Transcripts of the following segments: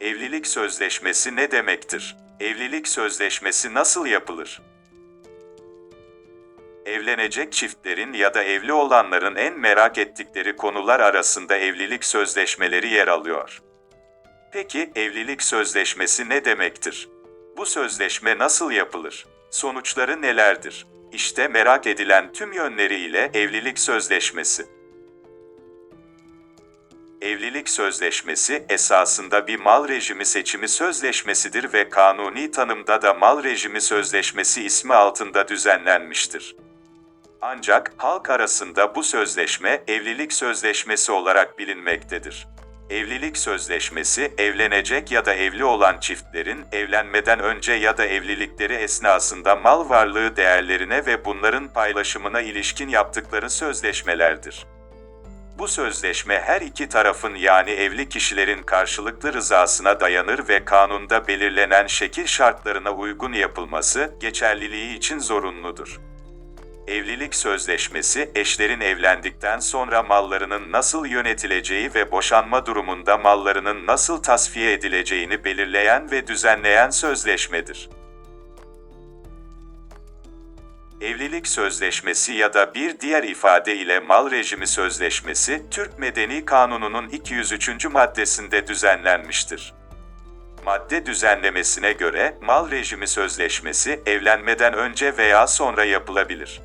Evlilik sözleşmesi ne demektir? Evlilik sözleşmesi nasıl yapılır? Evlenecek çiftlerin ya da evli olanların en merak ettikleri konular arasında evlilik sözleşmeleri yer alıyor. Peki evlilik sözleşmesi ne demektir? Bu sözleşme nasıl yapılır? Sonuçları nelerdir? İşte merak edilen tüm yönleriyle evlilik sözleşmesi. Evlilik sözleşmesi esasında bir mal rejimi seçimi sözleşmesidir ve kanuni tanımda da mal rejimi sözleşmesi ismi altında düzenlenmiştir. Ancak halk arasında bu sözleşme evlilik sözleşmesi olarak bilinmektedir. Evlilik sözleşmesi evlenecek ya da evli olan çiftlerin evlenmeden önce ya da evlilikleri esnasında mal varlığı değerlerine ve bunların paylaşımına ilişkin yaptıkları sözleşmelerdir. Bu sözleşme her iki tarafın yani evli kişilerin karşılıklı rızasına dayanır ve kanunda belirlenen şekil şartlarına uygun yapılması geçerliliği için zorunludur. Evlilik sözleşmesi, eşlerin evlendikten sonra mallarının nasıl yönetileceği ve boşanma durumunda mallarının nasıl tasfiye edileceğini belirleyen ve düzenleyen sözleşmedir. Evlilik sözleşmesi ya da bir diğer ifade ile mal rejimi sözleşmesi, Türk Medeni Kanunu'nun 203. maddesinde düzenlenmiştir. Madde düzenlemesine göre mal rejimi sözleşmesi evlenmeden önce veya sonra yapılabilir.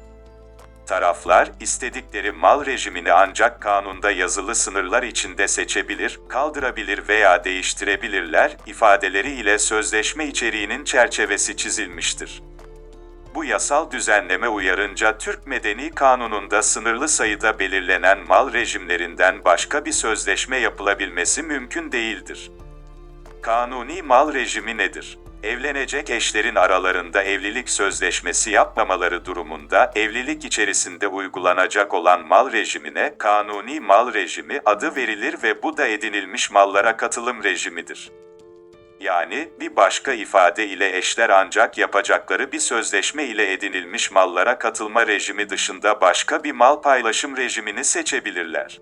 Taraflar istedikleri mal rejimini ancak kanunda yazılı sınırlar içinde seçebilir, kaldırabilir veya değiştirebilirler ifadeleri ile sözleşme içeriğinin çerçevesi çizilmiştir. Bu yasal düzenleme uyarınca Türk Medeni Kanunu'nda sınırlı sayıda belirlenen mal rejimlerinden başka bir sözleşme yapılabilmesi mümkün değildir. Kanuni mal rejimi nedir? Evlenecek eşlerin aralarında evlilik sözleşmesi yapmamaları durumunda evlilik içerisinde uygulanacak olan mal rejimine kanuni mal rejimi adı verilir ve bu da edinilmiş mallara katılım rejimidir. Yani bir başka ifade ile eşler ancak yapacakları bir sözleşme ile edinilmiş mallara katılma rejimi dışında başka bir mal paylaşım rejimini seçebilirler.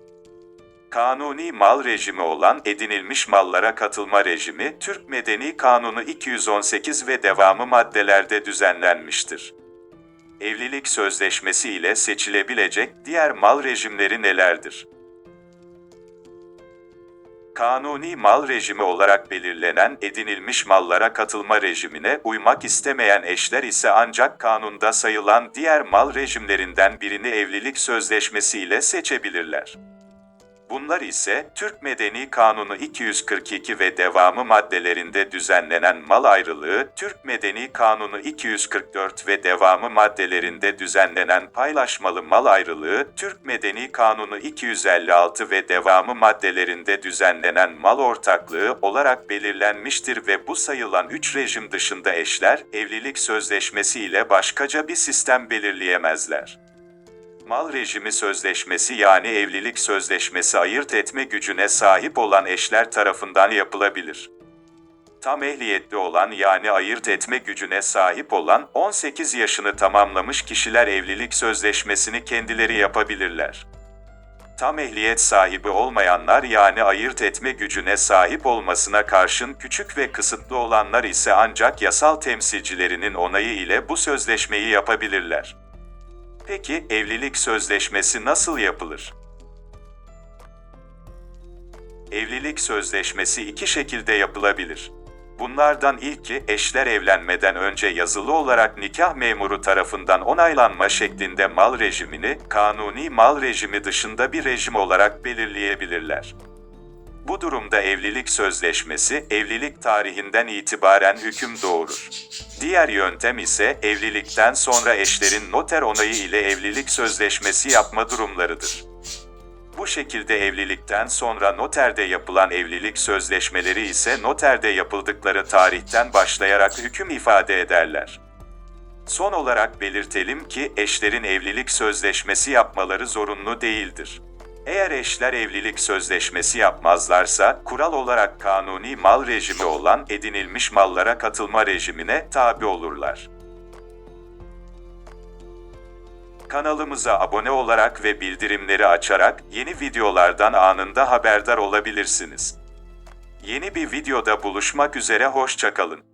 Kanuni mal rejimi olan edinilmiş mallara katılma rejimi, Türk Medeni Kanunu 218 ve devamı maddelerde düzenlenmiştir. Evlilik sözleşmesi ile seçilebilecek diğer mal rejimleri nelerdir? Kanuni mal rejimi olarak belirlenen edinilmiş mallara katılma rejimine uymak istemeyen eşler ise ancak kanunda sayılan diğer mal rejimlerinden birini evlilik sözleşmesi ile seçebilirler. Bunlar ise Türk Medeni Kanunu 242 ve devamı maddelerinde düzenlenen mal ayrılığı, Türk Medeni Kanunu 244 ve devamı maddelerinde düzenlenen paylaşmalı mal ayrılığı, Türk Medeni Kanunu 256 ve devamı maddelerinde düzenlenen mal ortaklığı olarak belirlenmiştir ve bu sayılan üç rejim dışında eşler, evlilik sözleşmesi ile başkaca bir sistem belirleyemezler mal rejimi sözleşmesi yani evlilik sözleşmesi ayırt etme gücüne sahip olan eşler tarafından yapılabilir. Tam ehliyetli olan yani ayırt etme gücüne sahip olan 18 yaşını tamamlamış kişiler evlilik sözleşmesini kendileri yapabilirler. Tam ehliyet sahibi olmayanlar yani ayırt etme gücüne sahip olmasına karşın küçük ve kısıtlı olanlar ise ancak yasal temsilcilerinin onayı ile bu sözleşmeyi yapabilirler. Peki evlilik sözleşmesi nasıl yapılır? Evlilik sözleşmesi iki şekilde yapılabilir. Bunlardan ilki eşler evlenmeden önce yazılı olarak nikah memuru tarafından onaylanma şeklinde mal rejimini kanuni mal rejimi dışında bir rejim olarak belirleyebilirler. Bu durumda evlilik sözleşmesi evlilik tarihinden itibaren hüküm doğurur. Diğer yöntem ise evlilikten sonra eşlerin noter onayı ile evlilik sözleşmesi yapma durumlarıdır. Bu şekilde evlilikten sonra noterde yapılan evlilik sözleşmeleri ise noterde yapıldıkları tarihten başlayarak hüküm ifade ederler. Son olarak belirtelim ki eşlerin evlilik sözleşmesi yapmaları zorunlu değildir. Eğer eşler evlilik sözleşmesi yapmazlarsa, kural olarak kanuni mal rejimi olan edinilmiş mallara katılma rejimine tabi olurlar. Kanalımıza abone olarak ve bildirimleri açarak yeni videolardan anında haberdar olabilirsiniz. Yeni bir videoda buluşmak üzere hoşçakalın.